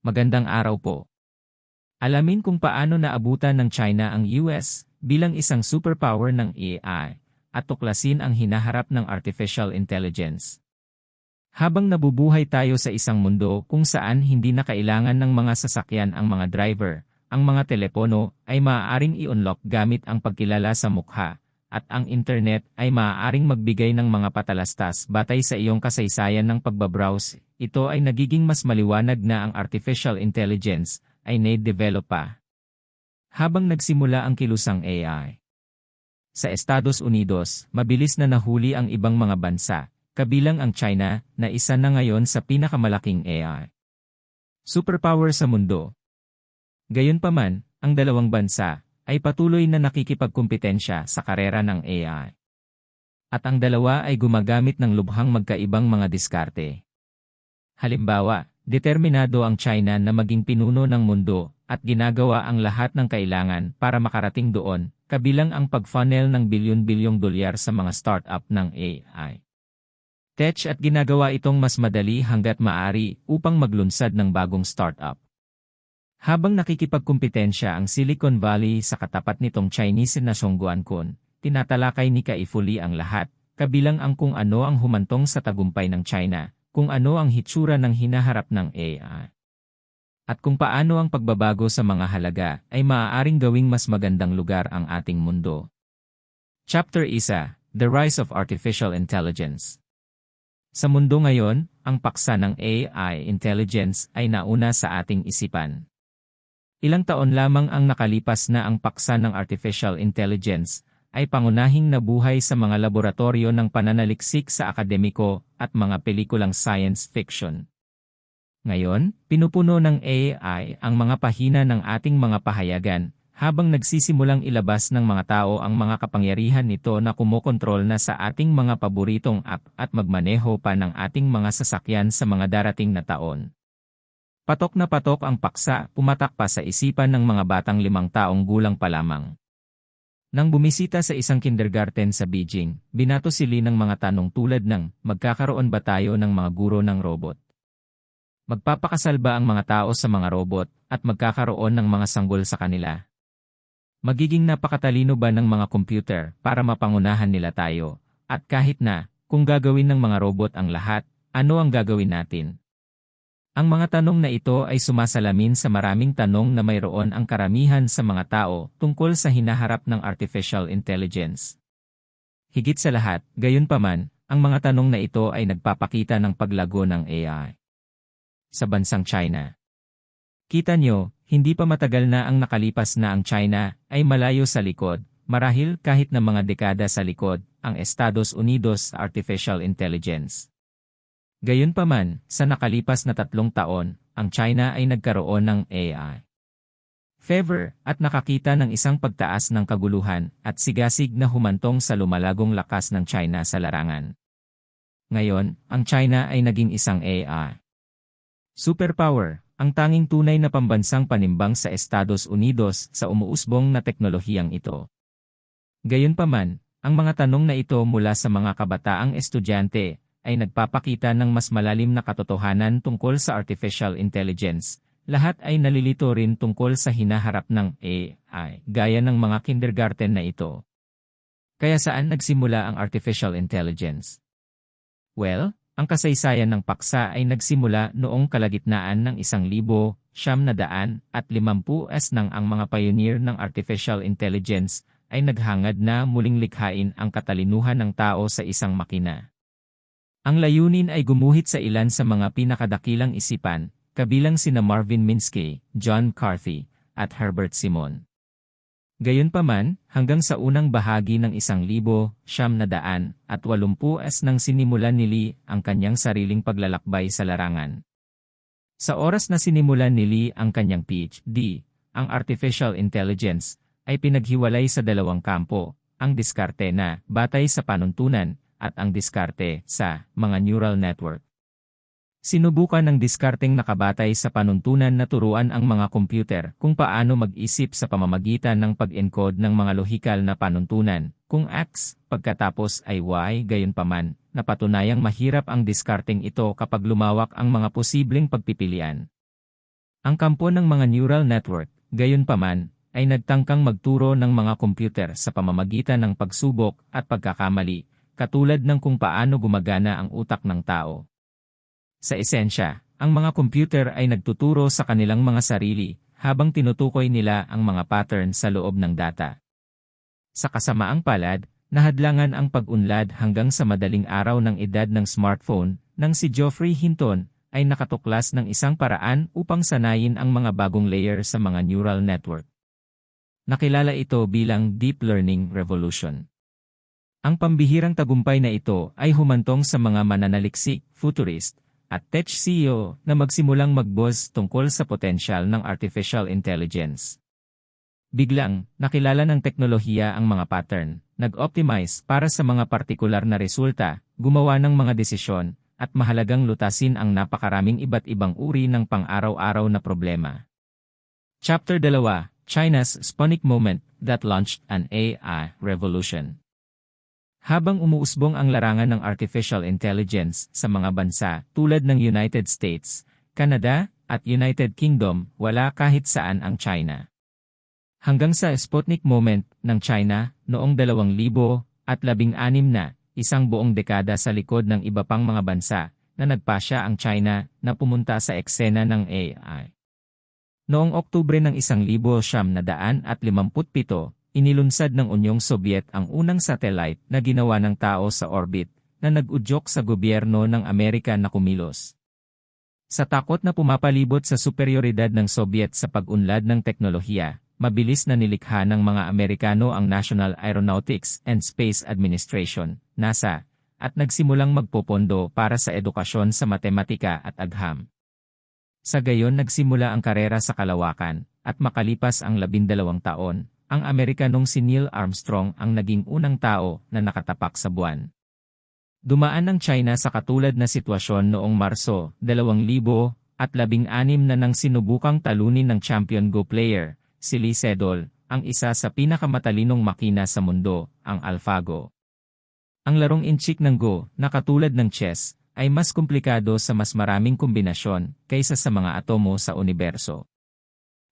Magandang araw po. Alamin kung paano naabutan ng China ang US bilang isang superpower ng AI at tuklasin ang hinaharap ng artificial intelligence. Habang nabubuhay tayo sa isang mundo kung saan hindi na kailangan ng mga sasakyan ang mga driver, ang mga telepono ay maaaring i-unlock gamit ang pagkilala sa mukha, at ang internet ay maaaring magbigay ng mga patalastas batay sa iyong kasaysayan ng pagbabrowse, ito ay nagiging mas maliwanag na ang artificial intelligence ay na-develop pa. Habang nagsimula ang kilusang AI. Sa Estados Unidos, mabilis na nahuli ang ibang mga bansa, kabilang ang China na isa na ngayon sa pinakamalaking AI. Superpower sa mundo. Gayunpaman, ang dalawang bansa ay patuloy na nakikipagkumpetensya sa karera ng AI. At ang dalawa ay gumagamit ng lubhang magkaibang mga diskarte. Halimbawa, determinado ang China na maging pinuno ng mundo at ginagawa ang lahat ng kailangan para makarating doon, kabilang ang pag-funnel ng bilyon-bilyong dolyar sa mga startup ng AI. Tech at ginagawa itong mas madali hanggat maari upang maglunsad ng bagong startup. Habang nakikipagkumpetensya ang Silicon Valley sa katapat nitong Chinese na Songguankun, tinatalakay ni Kaifuli ang lahat, kabilang ang kung ano ang humantong sa tagumpay ng China, kung ano ang hitsura ng hinaharap ng AI. At kung paano ang pagbabago sa mga halaga ay maaaring gawing mas magandang lugar ang ating mundo. Chapter 1 The Rise of Artificial Intelligence Sa mundo ngayon, ang paksa ng AI intelligence ay nauna sa ating isipan. Ilang taon lamang ang nakalipas na ang paksa ng artificial intelligence ay pangunahing nabuhay sa mga laboratorio ng pananaliksik sa akademiko at mga pelikulang science fiction. Ngayon, pinupuno ng AI ang mga pahina ng ating mga pahayagan habang nagsisimulang ilabas ng mga tao ang mga kapangyarihan nito na kumokontrol na sa ating mga paboritong app at magmaneho pa ng ating mga sasakyan sa mga darating na taon. Patok na patok ang paksa, pumatak pa sa isipan ng mga batang limang taong gulang pa lamang. Nang bumisita sa isang kindergarten sa Beijing, binato sili ng mga tanong tulad ng, magkakaroon ba tayo ng mga guro ng robot? Magpapakasal ba ang mga tao sa mga robot, at magkakaroon ng mga sanggol sa kanila? Magiging napakatalino ba ng mga computer para mapangunahan nila tayo? At kahit na, kung gagawin ng mga robot ang lahat, ano ang gagawin natin? Ang mga tanong na ito ay sumasalamin sa maraming tanong na mayroon ang karamihan sa mga tao tungkol sa hinaharap ng artificial intelligence. Higit sa lahat, gayon paman, ang mga tanong na ito ay nagpapakita ng paglago ng AI. Sa bansang China. Kita nyo, hindi pa matagal na ang nakalipas na ang China ay malayo sa likod, marahil kahit na mga dekada sa likod, ang Estados Unidos Artificial Intelligence. Gayunpaman, sa nakalipas na tatlong taon, ang China ay nagkaroon ng AI. Fever at nakakita ng isang pagtaas ng kaguluhan at sigasig na humantong sa lumalagong lakas ng China sa larangan. Ngayon, ang China ay naging isang AI. Superpower, ang tanging tunay na pambansang panimbang sa Estados Unidos sa umuusbong na teknolohiyang ito. Gayunpaman, ang mga tanong na ito mula sa mga kabataang estudyante ay nagpapakita ng mas malalim na katotohanan tungkol sa artificial intelligence. Lahat ay nalilito rin tungkol sa hinaharap ng AI, gaya ng mga kindergarten na ito. Kaya saan nagsimula ang artificial intelligence? Well, ang kasaysayan ng paksa ay nagsimula noong kalagitnaan ng isang libo, siyam na daan, at limampu s nang ang mga pioneer ng artificial intelligence ay naghangad na muling likhain ang katalinuhan ng tao sa isang makina. Ang layunin ay gumuhit sa ilan sa mga pinakadakilang isipan, kabilang sina Marvin Minsky, John Carthy, at Herbert Simon. Gayunpaman, hanggang sa unang bahagi ng isang libo, siyam na daan, at walumpu as nang sinimulan ni Lee ang kanyang sariling paglalakbay sa larangan. Sa oras na sinimulan ni Lee ang kanyang PhD, ang artificial intelligence, ay pinaghiwalay sa dalawang kampo, ang diskarte na, batay sa panuntunan, at ang diskarte sa mga neural network. Sinubukan ng diskarteng nakabatay sa panuntunan na turuan ang mga computer kung paano mag-isip sa pamamagitan ng pag-encode ng mga lohikal na panuntunan, kung X, pagkatapos ay Y gayunpaman, napatunayang mahirap ang diskarteng ito kapag lumawak ang mga posibleng pagpipilian. Ang kampo ng mga neural network, gayon paman, ay nagtangkang magturo ng mga computer sa pamamagitan ng pagsubok at pagkakamali, katulad ng kung paano gumagana ang utak ng tao. Sa esensya, ang mga computer ay nagtuturo sa kanilang mga sarili habang tinutukoy nila ang mga pattern sa loob ng data. Sa kasamaang palad, nahadlangan ang pag-unlad hanggang sa madaling araw ng edad ng smartphone nang si Geoffrey Hinton ay nakatuklas ng isang paraan upang sanayin ang mga bagong layer sa mga neural network. Nakilala ito bilang Deep Learning Revolution. Ang pambihirang tagumpay na ito ay humantong sa mga mananaliksik, futurist, at tech CEO na magsimulang magbos tungkol sa potensyal ng artificial intelligence. Biglang, nakilala ng teknolohiya ang mga pattern, nag-optimize para sa mga partikular na resulta, gumawa ng mga desisyon, at mahalagang lutasin ang napakaraming iba't ibang uri ng pang-araw-araw na problema. Chapter 2 China's Sponic Moment that launched an AI revolution. Habang umuusbong ang larangan ng artificial intelligence sa mga bansa tulad ng United States, Canada, at United Kingdom, wala kahit saan ang China. Hanggang sa Sputnik moment ng China noong 2016 na, isang buong dekada sa likod ng iba pang mga bansa, na nagpasya ang China na pumunta sa eksena ng AI. Noong Oktubre ng 1957, inilunsad ng Unyong Sobyet ang unang satellite na ginawa ng tao sa orbit na nag-udyok sa gobyerno ng Amerika na kumilos. Sa takot na pumapalibot sa superioridad ng Sobyet sa pag-unlad ng teknolohiya, mabilis na nilikha ng mga Amerikano ang National Aeronautics and Space Administration, NASA, at nagsimulang magpopondo para sa edukasyon sa matematika at agham. Sa gayon nagsimula ang karera sa kalawakan, at makalipas ang labindalawang taon, ang Amerikanong si Neil Armstrong ang naging unang tao na nakatapak sa buwan. Dumaan ng China sa katulad na sitwasyon noong Marso 2016 na nang sinubukang talunin ng champion Go player, si Lee Sedol, ang isa sa pinakamatalinong makina sa mundo, ang AlphaGo. Ang larong inchik ng Go, na katulad ng chess, ay mas komplikado sa mas maraming kombinasyon kaysa sa mga atomo sa universo.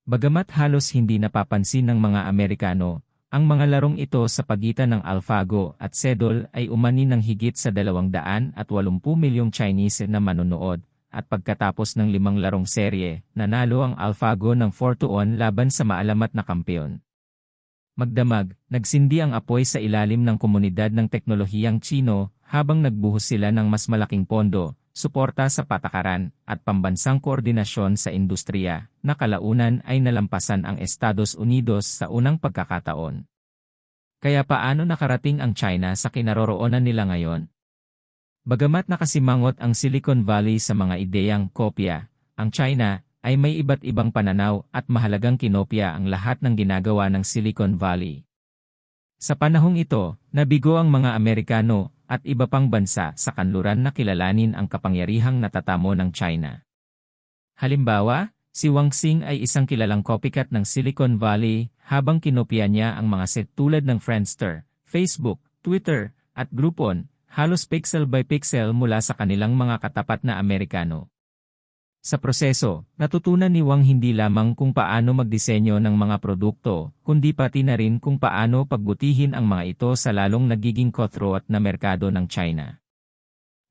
Bagamat halos hindi napapansin ng mga Amerikano, ang mga larong ito sa pagitan ng AlphaGo at Sedol ay umani ng higit sa 280 milyong Chinese na manonood, at pagkatapos ng limang larong serye, nanalo ang AlphaGo ng 4-1 laban sa maalamat na kampeon. Magdamag, nagsindi ang apoy sa ilalim ng komunidad ng teknolohiyang Chino habang nagbuhos sila ng mas malaking pondo, suporta sa patakaran, at pambansang koordinasyon sa industriya, na kalaunan ay nalampasan ang Estados Unidos sa unang pagkakataon. Kaya paano nakarating ang China sa kinaroroonan nila ngayon? Bagamat nakasimangot ang Silicon Valley sa mga ideyang kopya, ang China ay may iba't ibang pananaw at mahalagang kinopya ang lahat ng ginagawa ng Silicon Valley. Sa panahong ito, nabigo ang mga Amerikano at iba pang bansa sa kanluran na kilalanin ang kapangyarihang natatamo ng China. Halimbawa, si Wang Xing ay isang kilalang copycat ng Silicon Valley habang kinopya niya ang mga set tulad ng Friendster, Facebook, Twitter, at Groupon, halos pixel by pixel mula sa kanilang mga katapat na Amerikano. Sa proseso, natutunan ni Wang hindi lamang kung paano magdisenyo ng mga produkto, kundi pati na rin kung paano pagbutihin ang mga ito sa lalong nagiging cutthroat na merkado ng China.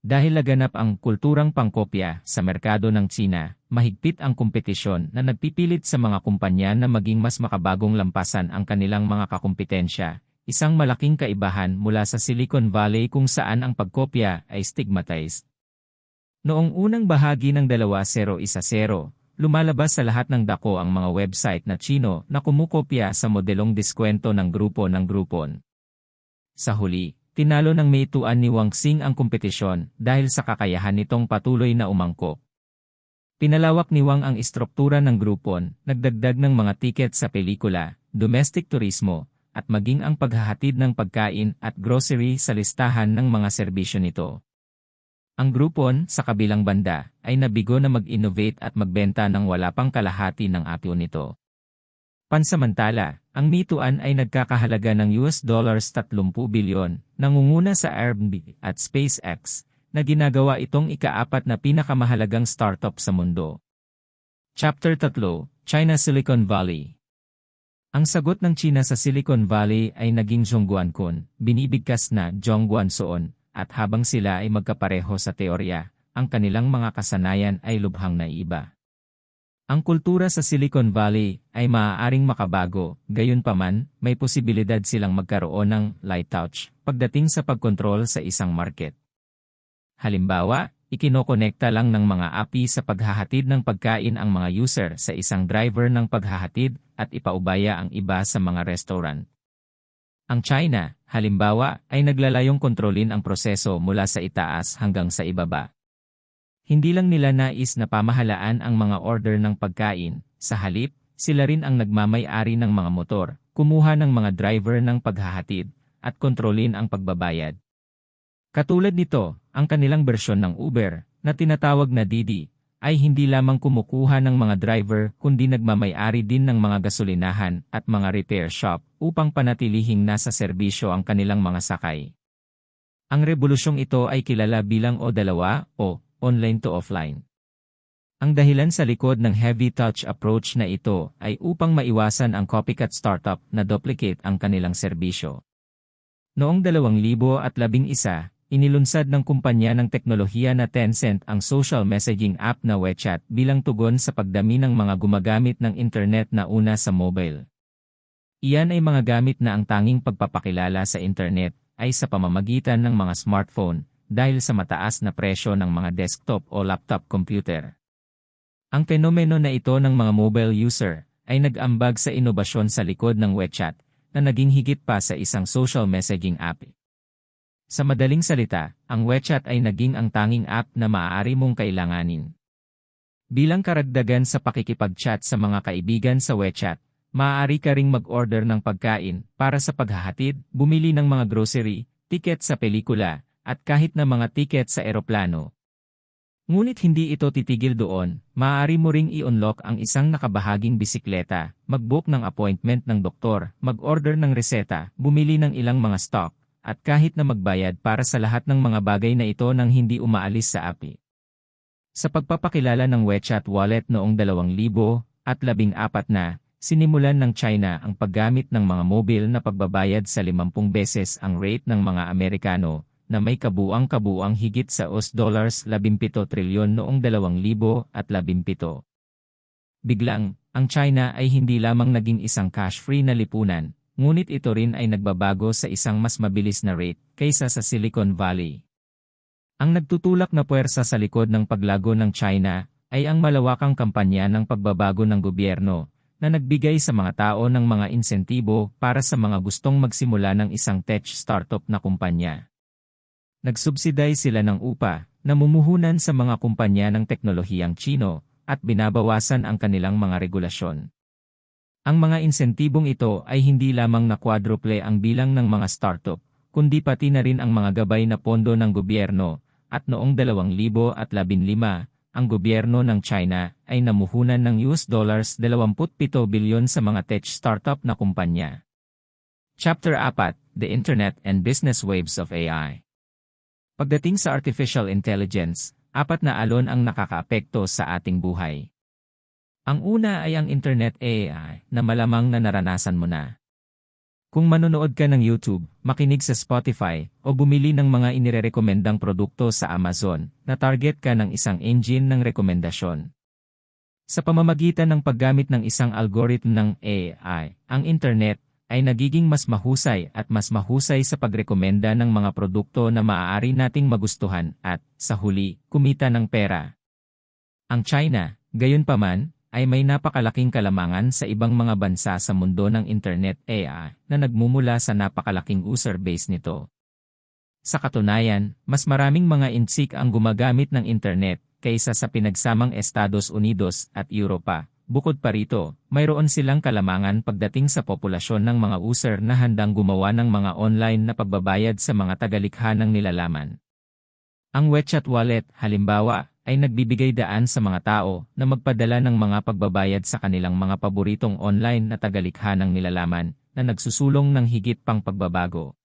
Dahil laganap ang kulturang pangkopya sa merkado ng China, mahigpit ang kompetisyon na nagpipilit sa mga kumpanya na maging mas makabagong lampasan ang kanilang mga kakumpetensya, isang malaking kaibahan mula sa Silicon Valley kung saan ang pagkopya ay stigmatized. Noong unang bahagi ng 2010, lumalabas sa lahat ng dako ang mga website na Chino na kumukopya sa modelong diskwento ng grupo ng Groupon. Sa huli, tinalo ng meituan ni Wang Xing ang kompetisyon dahil sa kakayahan nitong patuloy na umangkop. Pinalawak ni Wang ang istruktura ng Groupon, nagdagdag ng mga tiket sa pelikula, domestic turismo, at maging ang paghahatid ng pagkain at grocery sa listahan ng mga serbisyo nito. Ang Groupon, sa kabilang banda, ay nabigo na mag-innovate at magbenta ng wala pang kalahati ng apyo nito. Pansamantala, ang Mituan ay nagkakahalaga ng US dollars 30 bilyon, nangunguna sa Airbnb at SpaceX, na ginagawa itong ikaapat na pinakamahalagang startup sa mundo. Chapter 3, China Silicon Valley Ang sagot ng China sa Silicon Valley ay naging Zhongguancun, binibigkas na Zhongguansoon, at habang sila ay magkapareho sa teorya, ang kanilang mga kasanayan ay lubhang naiiba. Ang kultura sa Silicon Valley ay maaaring makabago, gayunpaman, may posibilidad silang magkaroon ng light touch pagdating sa pagkontrol sa isang market. Halimbawa, ikinokonekta lang ng mga API sa paghahatid ng pagkain ang mga user sa isang driver ng paghahatid at ipaubaya ang iba sa mga restaurant. Ang China, halimbawa, ay naglalayong kontrolin ang proseso mula sa itaas hanggang sa ibaba. Hindi lang nila nais na pamahalaan ang mga order ng pagkain, sa halip, sila rin ang nagmamay-ari ng mga motor, kumuha ng mga driver ng paghahatid, at kontrolin ang pagbabayad. Katulad nito, ang kanilang bersyon ng Uber, na tinatawag na Didi, ay hindi lamang kumukuha ng mga driver kundi nagmamay-ari din ng mga gasolinahan at mga repair shop upang panatilihing nasa serbisyo ang kanilang mga sakay. Ang rebolusyong ito ay kilala bilang O2 o online to offline. Ang dahilan sa likod ng heavy touch approach na ito ay upang maiwasan ang copycat startup na duplicate ang kanilang serbisyo. Noong 2011, inilunsad ng kumpanya ng teknolohiya na Tencent ang social messaging app na WeChat bilang tugon sa pagdami ng mga gumagamit ng internet na una sa mobile. Iyan ay mga gamit na ang tanging pagpapakilala sa internet ay sa pamamagitan ng mga smartphone, dahil sa mataas na presyo ng mga desktop o laptop computer. Ang fenomeno na ito ng mga mobile user ay nag-ambag sa inobasyon sa likod ng WeChat na naging higit pa sa isang social messaging app. Sa madaling salita, ang WeChat ay naging ang tanging app na maaari mong kailanganin. Bilang karagdagan sa pakikipag-chat sa mga kaibigan sa WeChat, maaari ka ring mag-order ng pagkain para sa paghahatid, bumili ng mga grocery, tiket sa pelikula, at kahit na mga tiket sa eroplano. Ngunit hindi ito titigil doon, maaari mo ring i-unlock ang isang nakabahaging bisikleta, mag-book ng appointment ng doktor, mag-order ng reseta, bumili ng ilang mga stock, at kahit na magbayad para sa lahat ng mga bagay na ito nang hindi umaalis sa API. Sa pagpapakilala ng WeChat wallet noong 2014 na, sinimulan ng China ang paggamit ng mga mobile na pagbabayad sa 50 beses ang rate ng mga Amerikano, na may kabuang-kabuang higit sa US dollars 17 trilyon noong 2017. Biglang, ang China ay hindi lamang naging isang cash-free na lipunan, ngunit ito rin ay nagbabago sa isang mas mabilis na rate kaysa sa Silicon Valley. Ang nagtutulak na puwersa sa likod ng paglago ng China ay ang malawakang kampanya ng pagbabago ng gobyerno na nagbigay sa mga tao ng mga insentibo para sa mga gustong magsimula ng isang tech startup na kumpanya. Nagsubsiday sila ng upa, namumuhunan sa mga kumpanya ng teknolohiyang Chino, at binabawasan ang kanilang mga regulasyon. Ang mga insentibong ito ay hindi lamang na ang bilang ng mga startup, kundi pati na rin ang mga gabay na pondo ng gobyerno, at noong 2015, ang gobyerno ng China ay namuhunan ng US dollars 27 bilyon sa mga tech startup na kumpanya. Chapter 4, The Internet and Business Waves of AI Pagdating sa artificial intelligence, apat na alon ang nakakaapekto sa ating buhay. Ang una ay ang Internet AI na malamang na naranasan mo na. Kung manonood ka ng YouTube, makinig sa Spotify, o bumili ng mga inirerekomendang produkto sa Amazon, na target ka ng isang engine ng rekomendasyon. Sa pamamagitan ng paggamit ng isang algorithm ng AI, ang Internet ay nagiging mas mahusay at mas mahusay sa pagrekomenda ng mga produkto na maaari nating magustuhan at, sa huli, kumita ng pera. Ang China, gayon paman, ay may napakalaking kalamangan sa ibang mga bansa sa mundo ng Internet AI na nagmumula sa napakalaking user base nito. Sa katunayan, mas maraming mga insik ang gumagamit ng Internet kaysa sa pinagsamang Estados Unidos at Europa, Bukod pa rito, mayroon silang kalamangan pagdating sa populasyon ng mga user na handang gumawa ng mga online na pagbabayad sa mga tagalikha ng nilalaman. Ang WeChat wallet, halimbawa, ay nagbibigay daan sa mga tao na magpadala ng mga pagbabayad sa kanilang mga paboritong online na tagalikha ng nilalaman na nagsusulong ng higit pang pagbabago.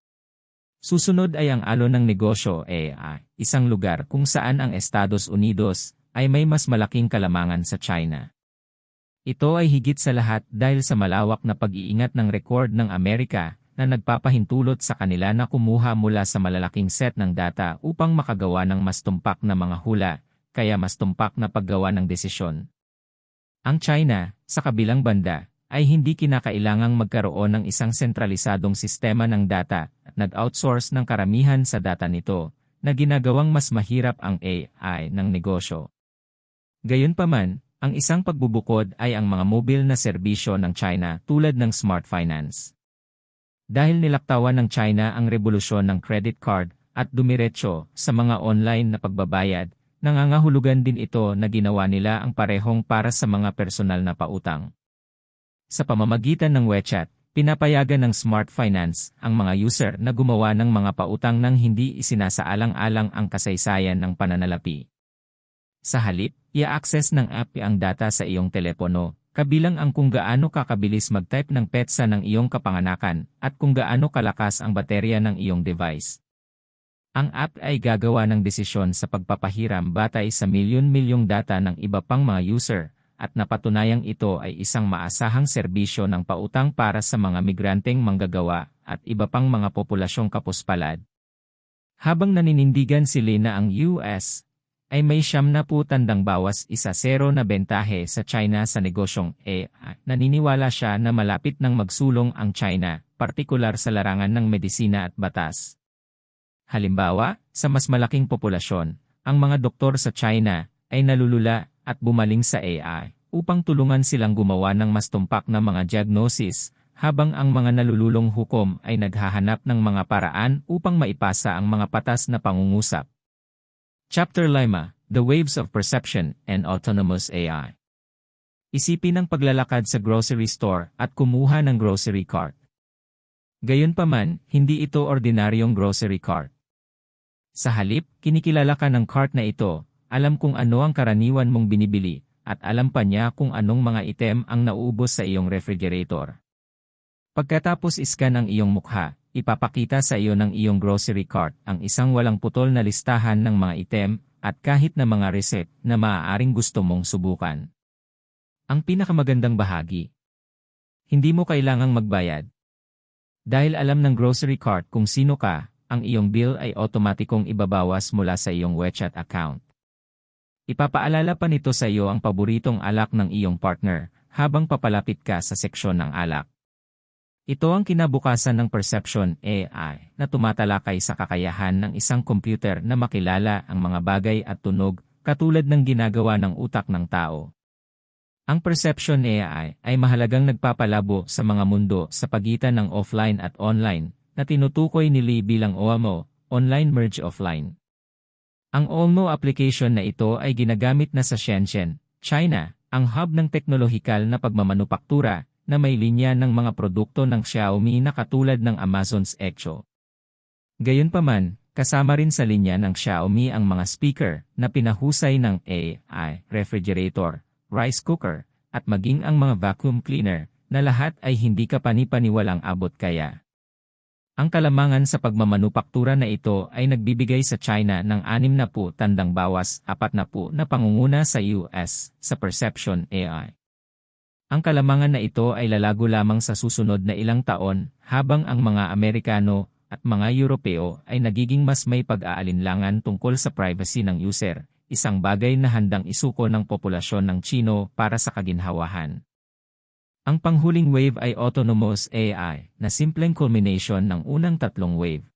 Susunod ay ang alon ng negosyo AI, isang lugar kung saan ang Estados Unidos ay may mas malaking kalamangan sa China. Ito ay higit sa lahat dahil sa malawak na pag-iingat ng record ng Amerika na nagpapahintulot sa kanila na kumuha mula sa malalaking set ng data upang makagawa ng mas tumpak na mga hula, kaya mas tumpak na paggawa ng desisyon. Ang China, sa kabilang banda, ay hindi kinakailangang magkaroon ng isang sentralisadong sistema ng data at nag-outsource ng karamihan sa data nito, na ginagawang mas mahirap ang AI ng negosyo. Gayunpaman, ang isang pagbubukod ay ang mga mobile na serbisyo ng China tulad ng Smart Finance. Dahil nilaktawan ng China ang revolusyon ng credit card at dumiretso sa mga online na pagbabayad, nangangahulugan din ito na ginawa nila ang parehong para sa mga personal na pautang. Sa pamamagitan ng WeChat, pinapayagan ng Smart Finance ang mga user na gumawa ng mga pautang nang hindi isinasaalang-alang ang kasaysayan ng pananalapi. Sa halip, i-access ng app ang data sa iyong telepono, kabilang ang kung gaano kakabilis mag-type ng petsa ng iyong kapanganakan at kung gaano kalakas ang baterya ng iyong device. Ang app ay gagawa ng desisyon sa pagpapahiram batay sa milyon-milyong data ng iba pang mga user at napatunayang ito ay isang maasahang serbisyo ng pautang para sa mga migranteng manggagawa at iba pang mga populasyong kapuspalad. Habang naninindigan si Lina ang US, ay may siyam na po tandang bawas isa zero na bentahe sa China sa negosyong e naniniwala siya na malapit nang magsulong ang China, partikular sa larangan ng medisina at batas. Halimbawa, sa mas malaking populasyon, ang mga doktor sa China ay nalulula at bumaling sa AI upang tulungan silang gumawa ng mas tumpak na mga diagnosis habang ang mga nalululong hukom ay naghahanap ng mga paraan upang maipasa ang mga patas na pangungusap. Chapter 5 The Waves of Perception and Autonomous AI Isipin ang paglalakad sa grocery store at kumuha ng grocery cart. Gayunpaman, hindi ito ordinaryong grocery cart. Sa halip, kinikilala ka ng cart na ito alam kung ano ang karaniwan mong binibili, at alam pa niya kung anong mga item ang nauubos sa iyong refrigerator. Pagkatapos iskan ang iyong mukha, ipapakita sa iyo ng iyong grocery cart ang isang walang putol na listahan ng mga item at kahit na mga reset na maaaring gusto mong subukan. Ang pinakamagandang bahagi. Hindi mo kailangang magbayad. Dahil alam ng grocery cart kung sino ka, ang iyong bill ay otomatikong ibabawas mula sa iyong WeChat account. Ipapaalala pa nito sa iyo ang paboritong alak ng iyong partner habang papalapit ka sa seksyon ng alak. Ito ang kinabukasan ng perception AI na tumatalakay sa kakayahan ng isang computer na makilala ang mga bagay at tunog katulad ng ginagawa ng utak ng tao. Ang perception AI ay mahalagang nagpapalabo sa mga mundo sa pagitan ng offline at online na tinutukoy ni Lee bilang OMO, Online Merge Offline. Ang Olmo application na ito ay ginagamit na sa Shenzhen, China, ang hub ng teknolohikal na pagmamanupaktura na may linya ng mga produkto ng Xiaomi na katulad ng Amazon's Echo. Gayunpaman, kasama rin sa linya ng Xiaomi ang mga speaker na pinahusay ng AI, refrigerator, rice cooker, at maging ang mga vacuum cleaner na lahat ay hindi ka panipaniwalang abot kaya. Ang kalamangan sa pagmamanupaktura na ito ay nagbibigay sa China ng 6 na po tandang bawas 4 na po na pangunguna sa US sa Perception AI. Ang kalamangan na ito ay lalago lamang sa susunod na ilang taon habang ang mga Amerikano at mga Europeo ay nagiging mas may pag-aalinlangan tungkol sa privacy ng user, isang bagay na handang isuko ng populasyon ng Chino para sa kaginhawahan. Ang panghuling wave ay autonomous AI na simpleng culmination ng unang tatlong wave.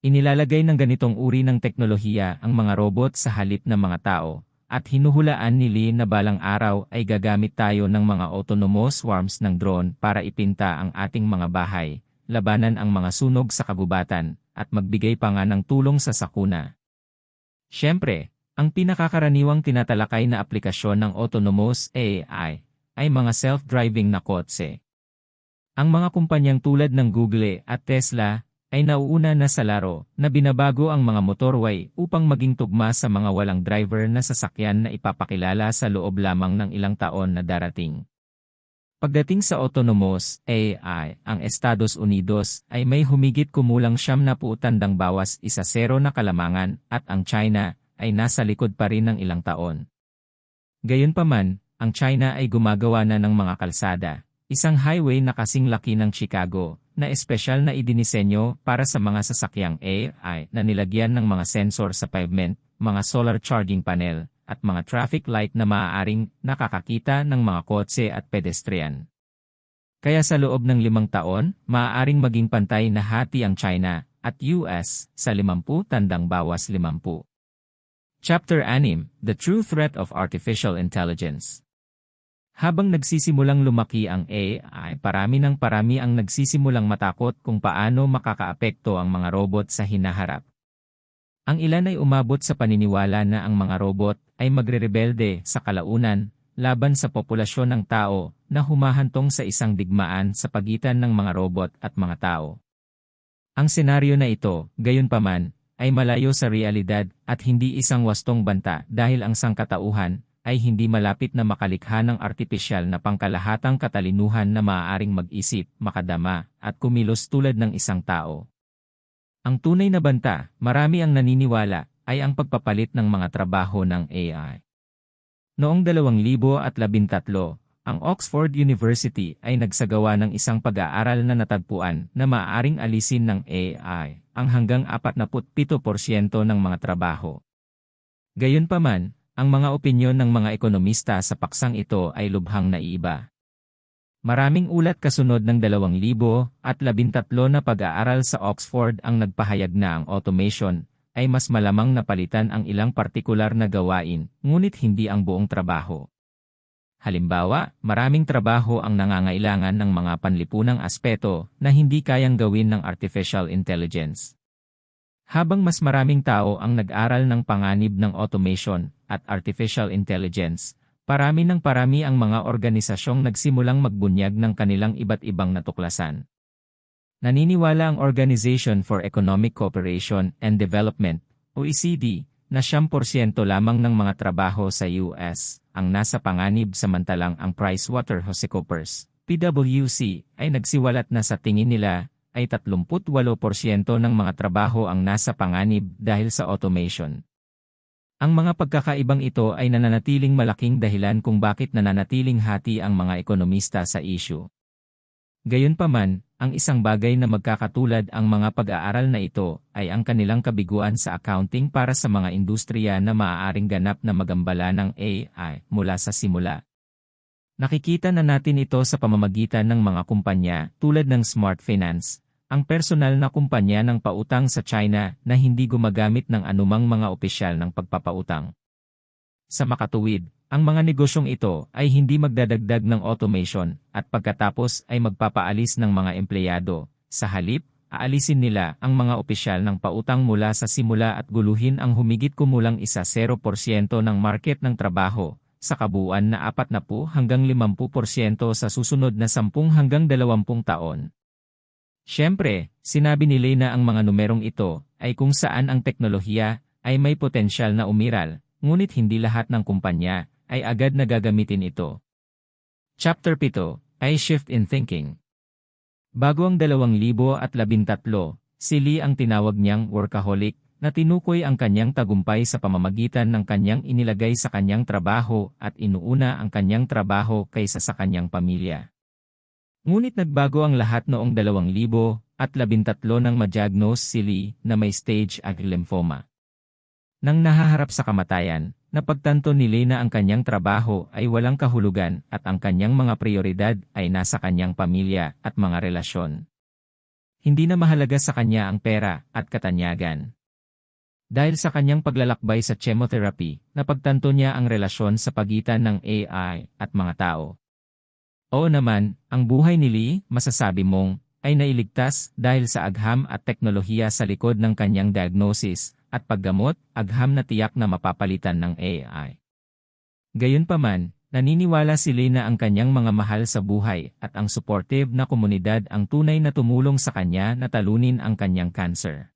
Inilalagay ng ganitong uri ng teknolohiya ang mga robot sa halip ng mga tao, at hinuhulaan ni Lee na balang araw ay gagamit tayo ng mga autonomous swarms ng drone para ipinta ang ating mga bahay, labanan ang mga sunog sa kagubatan, at magbigay pa nga ng tulong sa sakuna. Siyempre, ang pinakakaraniwang tinatalakay na aplikasyon ng autonomous AI ay mga self-driving na kotse. Ang mga kumpanyang tulad ng Google at Tesla ay nauuna na sa laro na binabago ang mga motorway upang maging tugma sa mga walang driver na sasakyan na ipapakilala sa loob lamang ng ilang taon na darating. Pagdating sa autonomous AI, ang Estados Unidos ay may humigit kumulang siyam na puutandang bawas isa zero na kalamangan at ang China ay nasa likod pa rin ng ilang taon. Gayunpaman, ang China ay gumagawa na ng mga kalsada, isang highway na kasing laki ng Chicago, na espesyal na idinisenyo para sa mga sasakyang AI na nilagyan ng mga sensor sa pavement, mga solar charging panel, at mga traffic light na maaaring nakakakita ng mga kotse at pedestrian. Kaya sa loob ng limang taon, maaaring maging pantay na hati ang China at US sa 50 tandang bawas 50. Chapter 6, The True Threat of Artificial Intelligence Habang nagsisimulang lumaki ang AI, parami ng parami ang nagsisimulang matakot kung paano makakaapekto ang mga robot sa hinaharap. Ang ilan ay umabot sa paniniwala na ang mga robot ay magrerebelde sa kalaunan laban sa populasyon ng tao na humahantong sa isang digmaan sa pagitan ng mga robot at mga tao. Ang senaryo na ito, gayunpaman, ay malayo sa realidad at hindi isang wastong banta dahil ang sangkatauhan ay hindi malapit na makalikha ng artipisyal na pangkalahatang katalinuhan na maaaring mag-isip, makadama, at kumilos tulad ng isang tao. Ang tunay na banta, marami ang naniniwala, ay ang pagpapalit ng mga trabaho ng AI. Noong 2013, ang Oxford University ay nagsagawa ng isang pag-aaral na natagpuan na maaaring alisin ng AI ang hanggang 47% ng mga trabaho. Gayunpaman, ang mga opinyon ng mga ekonomista sa paksang ito ay lubhang naiiba. Maraming ulat kasunod ng 2013 na pag-aaral sa Oxford ang nagpahayag na ang automation ay mas malamang napalitan ang ilang partikular na gawain, ngunit hindi ang buong trabaho. Halimbawa, maraming trabaho ang nangangailangan ng mga panlipunang aspeto na hindi kayang gawin ng artificial intelligence. Habang mas maraming tao ang nag-aral ng panganib ng automation at artificial intelligence, parami ng parami ang mga organisasyong nagsimulang magbunyag ng kanilang iba't ibang natuklasan. Naniniwala ang Organization for Economic Cooperation and Development, OECD, na 10% lamang ng mga trabaho sa US ang nasa panganib samantalang ang PricewaterhouseCoopers, PwC, ay nagsiwalat na sa tingin nila ay 38% ng mga trabaho ang nasa panganib dahil sa automation. Ang mga pagkakaibang ito ay nananatiling malaking dahilan kung bakit nananatiling hati ang mga ekonomista sa issue. Gayunpaman, ang isang bagay na magkakatulad ang mga pag-aaral na ito ay ang kanilang kabiguan sa accounting para sa mga industriya na maaaring ganap na magambala ng AI mula sa simula. Nakikita na natin ito sa pamamagitan ng mga kumpanya tulad ng Smart Finance, ang personal na kumpanya ng pautang sa China na hindi gumagamit ng anumang mga opisyal ng pagpapautang. Sa makatuwid, ang mga negosyong ito ay hindi magdadagdag ng automation at pagkatapos ay magpapaalis ng mga empleyado. Sa halip, aalisin nila ang mga opisyal ng pautang mula sa simula at guluhin ang humigit kumulang isa 0% ng market ng trabaho sa kabuuan na 40 hanggang 50% sa susunod na 10 hanggang 20 taon. Siyempre, sinabi ni Lena ang mga numerong ito ay kung saan ang teknolohiya ay may potensyal na umiral, ngunit hindi lahat ng kumpanya ay agad na gagamitin ito. Chapter 7, I Shift in Thinking Bago ang 2013, si Lee ang tinawag niyang workaholic na tinukoy ang kanyang tagumpay sa pamamagitan ng kanyang inilagay sa kanyang trabaho at inuuna ang kanyang trabaho kaysa sa kanyang pamilya. Ngunit nagbago ang lahat noong 2013 nang ma-diagnose si Lee na may stage ag lymphoma. Nang nahaharap sa kamatayan, Napagtanto ni Lena ang kanyang trabaho ay walang kahulugan at ang kanyang mga prioridad ay nasa kanyang pamilya at mga relasyon. Hindi na mahalaga sa kanya ang pera at katanyagan. Dahil sa kanyang paglalakbay sa chemotherapy, napagtanto niya ang relasyon sa pagitan ng AI at mga tao. Oo naman, ang buhay ni Lee, masasabi mong, ay nailigtas dahil sa agham at teknolohiya sa likod ng kanyang diagnosis at paggamot, agham na tiyak na mapapalitan ng AI. Gayunpaman, naniniwala si Lena ang kanyang mga mahal sa buhay at ang supportive na komunidad ang tunay na tumulong sa kanya na talunin ang kanyang cancer.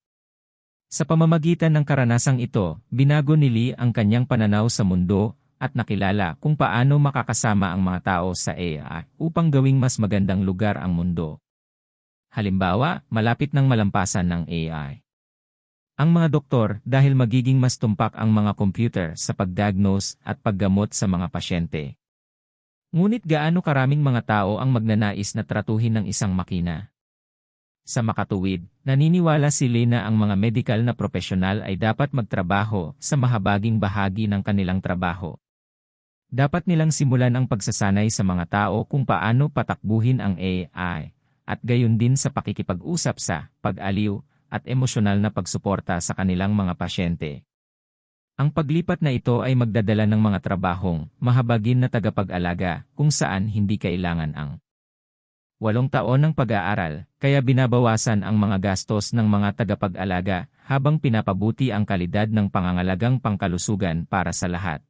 Sa pamamagitan ng karanasang ito, binago ni Lee ang kanyang pananaw sa mundo at nakilala kung paano makakasama ang mga tao sa AI upang gawing mas magandang lugar ang mundo. Halimbawa, malapit ng malampasan ng AI. Ang mga doktor dahil magiging mas tumpak ang mga computer sa pagdiagnose at paggamot sa mga pasyente. Ngunit gaano karaming mga tao ang magnanais na tratuhin ng isang makina? Sa makatuwid, naniniwala si Lena ang mga medical na profesional ay dapat magtrabaho sa mahabaging bahagi ng kanilang trabaho. Dapat nilang simulan ang pagsasanay sa mga tao kung paano patakbuhin ang AI, at gayon din sa pakikipag-usap sa pag-aliw at emosyonal na pagsuporta sa kanilang mga pasyente. Ang paglipat na ito ay magdadala ng mga trabahong mahabagin na tagapag-alaga kung saan hindi kailangan ang walong taon ng pag-aaral, kaya binabawasan ang mga gastos ng mga tagapag-alaga habang pinapabuti ang kalidad ng pangangalagang pangkalusugan para sa lahat.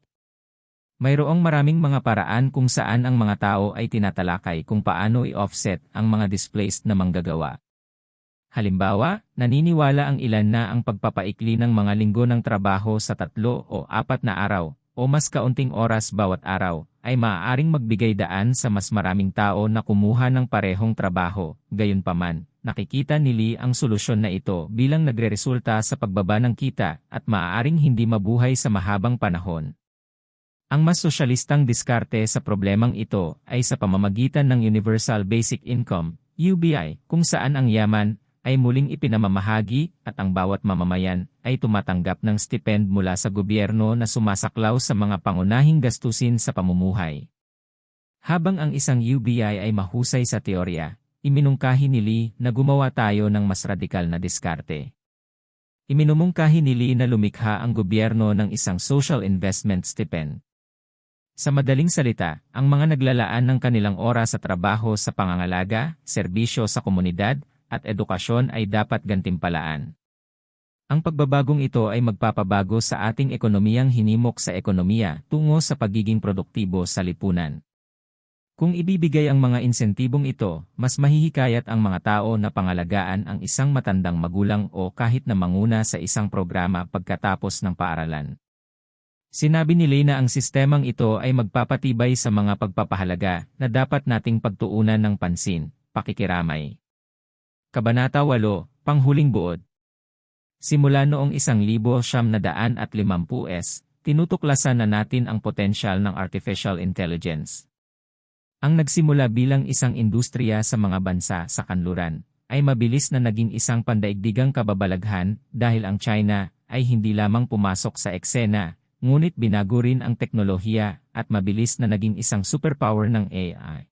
Mayroong maraming mga paraan kung saan ang mga tao ay tinatalakay kung paano i-offset ang mga displaced na manggagawa. Halimbawa, naniniwala ang ilan na ang pagpapaikli ng mga linggo ng trabaho sa tatlo o apat na araw, o mas kaunting oras bawat araw, ay maaaring magbigay daan sa mas maraming tao na kumuha ng parehong trabaho. Gayunpaman, nakikita ni Lee ang solusyon na ito bilang nagreresulta sa pagbaba ng kita at maaaring hindi mabuhay sa mahabang panahon. Ang mas sosyalistang diskarte sa problemang ito ay sa pamamagitan ng Universal Basic Income, UBI, kung saan ang yaman ay muling ipinamamahagi at ang bawat mamamayan ay tumatanggap ng stipend mula sa gobyerno na sumasaklaw sa mga pangunahing gastusin sa pamumuhay. Habang ang isang UBI ay mahusay sa teorya, iminungkahi ni Lee na gumawa tayo ng mas radikal na diskarte. Iminumungkahi ni Lee na lumikha ang gobyerno ng isang social investment stipend. Sa madaling salita, ang mga naglalaan ng kanilang oras sa trabaho sa pangangalaga, serbisyo sa komunidad, at edukasyon ay dapat gantimpalaan. Ang pagbabagong ito ay magpapabago sa ating ekonomiyang hinimok sa ekonomiya tungo sa pagiging produktibo sa lipunan. Kung ibibigay ang mga insentibong ito, mas mahihikayat ang mga tao na pangalagaan ang isang matandang magulang o kahit na manguna sa isang programa pagkatapos ng paaralan. Sinabi ni Lena ang sistemang ito ay magpapatibay sa mga pagpapahalaga na dapat nating pagtuunan ng pansin, pakikiramay. Kabanata 8, Panghuling Buod Simula noong 1950 s, tinutuklasan na natin ang potensyal ng artificial intelligence. Ang nagsimula bilang isang industriya sa mga bansa sa kanluran, ay mabilis na naging isang pandaigdigang kababalaghan dahil ang China ay hindi lamang pumasok sa eksena, ngunit binago rin ang teknolohiya at mabilis na naging isang superpower ng AI.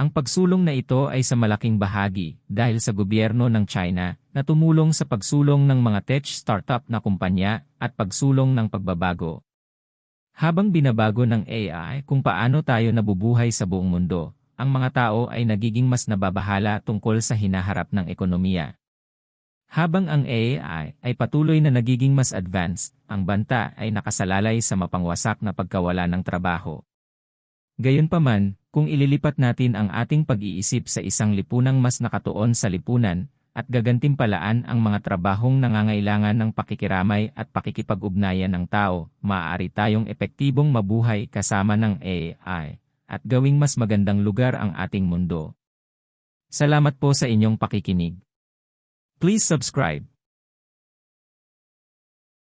Ang pagsulong na ito ay sa malaking bahagi dahil sa gobyerno ng China na tumulong sa pagsulong ng mga tech startup na kumpanya at pagsulong ng pagbabago. Habang binabago ng AI kung paano tayo nabubuhay sa buong mundo, ang mga tao ay nagiging mas nababahala tungkol sa hinaharap ng ekonomiya. Habang ang AI ay patuloy na nagiging mas advanced, ang banta ay nakasalalay sa mapangwasak na pagkawala ng trabaho. Gayunpaman, kung ililipat natin ang ating pag-iisip sa isang lipunang mas nakatuon sa lipunan, at gagantimpalaan ang mga trabahong nangangailangan ng pakikiramay at pakikipag-ugnayan ng tao, maaari tayong epektibong mabuhay kasama ng AI, at gawing mas magandang lugar ang ating mundo. Salamat po sa inyong pakikinig. Please subscribe.